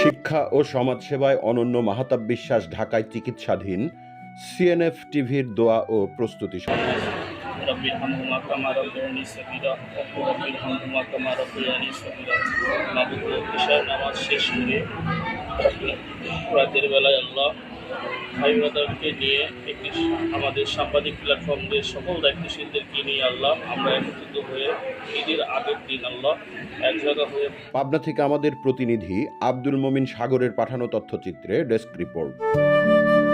শিক্ষা ও সমাজসেবায় অনন্য মাহাতাব বিশ্বাস ঢাকায় চিকিৎসাধীন সিএনএফ টিভির দোয়া ও প্রস্তুতি সমাজ বেলায় আল্লাহ ভাই ব্রাদারকে নিয়ে একটি আমাদের সাংবাদিক প্ল্যাটফর্মদের সকল দায়িত্বশীলদেরকে নিয়ে আল্লাহ? আমরা একত্রিত হয়ে ঈদের আগের দিন আল্লাহ এক জায়গা হয়ে পাবনা থেকে আমাদের প্রতিনিধি আব্দুল মমিন সাগরের পাঠানো তথ্যচিত্রে ডেস্ক রিপোর্ট।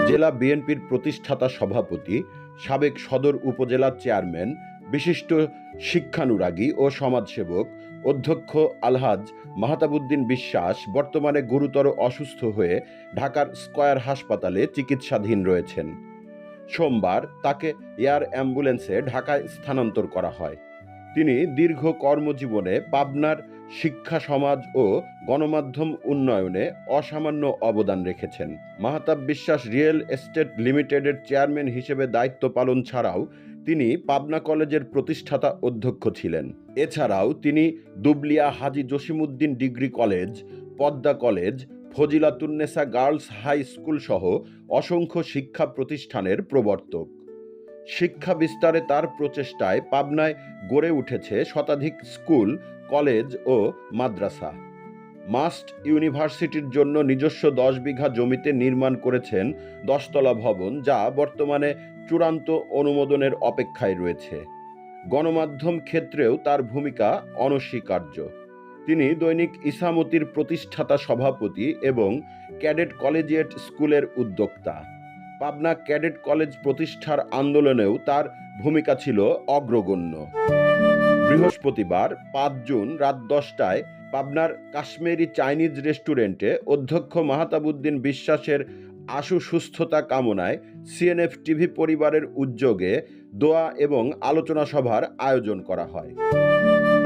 জেলা বিএনপির প্রতিষ্ঠাতা সভাপতি, সাবেক সদর উপজেলার চেয়ারম্যান, বিশিষ্ট শিক্ষানুরাগী ও সমাজসেবক অধ্যক্ষ আলহাজ মাহতাবুদ্দিন বিশ্বাস বর্তমানে গুরুতর অসুস্থ হয়ে ঢাকার স্কয়ার হাসপাতালে চিকিৎসাধীন রয়েছেন। সোমবার তাকে এয়ার অ্যাম্বুলেন্সে ঢাকায় স্থানান্তর করা হয়। তিনি দীর্ঘ কর্মজীবনে পাবনার শিক্ষা সমাজ ও গণমাধ্যম উন্নয়নে অসামান্য অবদান রেখেছেন। মাহতাব বিশ্বাস রিয়েল এস্টেট লিমিটেডের চেয়ারম্যান হিসেবে দায়িত্ব পালন ছাড়াও তিনি পাবনা কলেজের প্রতিষ্ঠাতা অধ্যক্ষ ছিলেন। এছাড়াও তিনি Dubalia Haji Jasimuddin degree college, Padma college Fazilatunnesa girls high school সহ অসংখ্য শিক্ষা প্রতিষ্ঠানের প্রবর্তক। শিক্ষা বিস্তারে তার প্রচেষ্টায় পাবনায় গড়ে উঠেছে শতাধিক স্কুল, কলেজ ও মাদ্রাসা। মাস্ট ইউনিভার্সিটির জন্য নিজস্ব দশ বিঘা জমিতে নির্মাণ করেছেন দশতলা ভবন, যা বর্তমানে চূড়ান্ত অনুমোদনের অপেক্ষায় রয়েছে। গণমাধ্যম ক্ষেত্রেও তার ভূমিকা অনস্বীকার্য। তিনি দৈনিক ইসামতির প্রতিষ্ঠাতা সভাপতি এবং ক্যাডেট কলেজিয়েট স্কুলের উদ্যোক্তা। পাবনা ক্যাডেট কলেজ প্রতিষ্ঠার আন্দোলনেও তার ভূমিকা ছিল অগ্রগণ্য। বৃহস্পতিবার, পাঁচ জুন রাত দশটায় পাবনার কাশ্মীরি চাইনিজ রেস্টুরেন্টে অধ্যক্ষ মাহাতাবুদ্দিন বিশ্বাসের আশু সুস্থতা কামনায় সিএনএফ টিভি পরিবারের উদ্যোগে দোয়া এবং আলোচনা সভার আয়োজন করা হয়।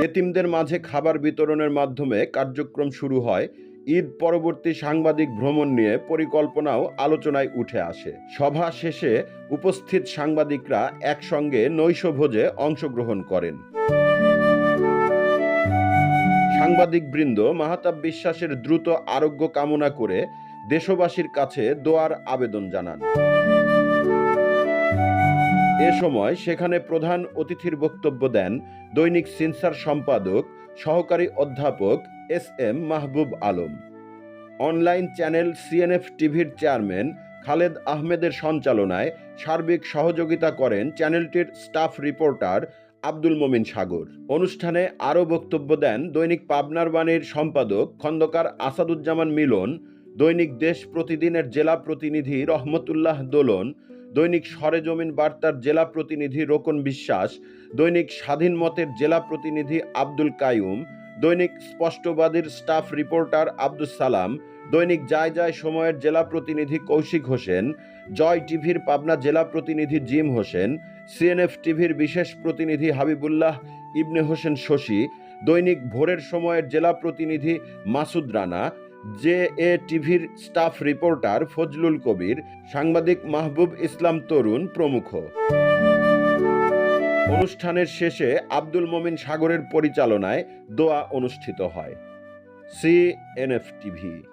এতিমদের মাঝে খাবার বিতরণের মাধ্যমে কার্যক্রম শুরু হয়। ঈদ পরবর্তী সাংবাদিক ভ্রমণ নিয়ে পরিকল্পনাও আলোচনায় উঠে আসে। সভা শেষে উপস্থিত সাংবাদিকরা একসঙ্গে নৈশভোজে অংশগ্রহণ করেন। সাংবাদিক বৃন্দ মাহাতাব বিশ্বাসের দ্রুত আরোগ্য কামনা করে দেশবাসীর কাছে দোয়ার আবেদন জানান। এ সময় সেখানে প্রধান অতিথির বক্তব্য দেন দৈনিক সিনসার সম্পাদক, সহকারী অধ্যাপক S M Mahbub Alam. Online channel CNF টিভির চেয়ারম্যান খালেদ আহমেদের সঞ্চালনায় সার্বিক সহযোগিতা করেন চ্যানেলটির স্টাফ রিপোর্টার আব্দুল মোমিন সাগর। অনুষ্ঠানে আরও বক্তব্য দেন দৈনিক পাবনার বাণীর সম্পাদক খন্দকার আসাদুজ্জামান মিলন দৈনিক দেশ প্রতিদিনের জেলা প্রতিনিধি রহমতুল্লাহ দোলন, দৈনিক সরেজমিন বার্তার জেলা প্রতিনিধি রোকন বিশ্বাস, দৈনিক স্বাধীন মতের জেলা প্রতিনিধি আব্দুল কায়ুম দৈনিক স্পষ্টবাদীর স্টাফ রিপোর্টার আব্দুস সালাম, দৈনিক যায় যায় সময়ের জেলা প্রতিনিধি কৌশিক হোসেন, জয় টিভির পাবনা জেলা প্রতিনিধি জিম হোসেন, সিএনএফ টিভির বিশেষ প্রতিনিধি হাবিবুল্লাহ ইবনে হোসেন শশী, দৈনিক ভোরের সময়ের জেলা প্রতিনিধি মাসুদ রানা জে এ টিভির স্টাফ রিপোর্টার ফজলুল কবির, সাংবাদিক মাহবুব ইসলাম তরুণ প্রমুখ। অনুষ্ঠানের শেষে আব্দুল মমিন সাগরের পরিচালনায় দোয়া অনুষ্ঠিত হয়। CNF TV.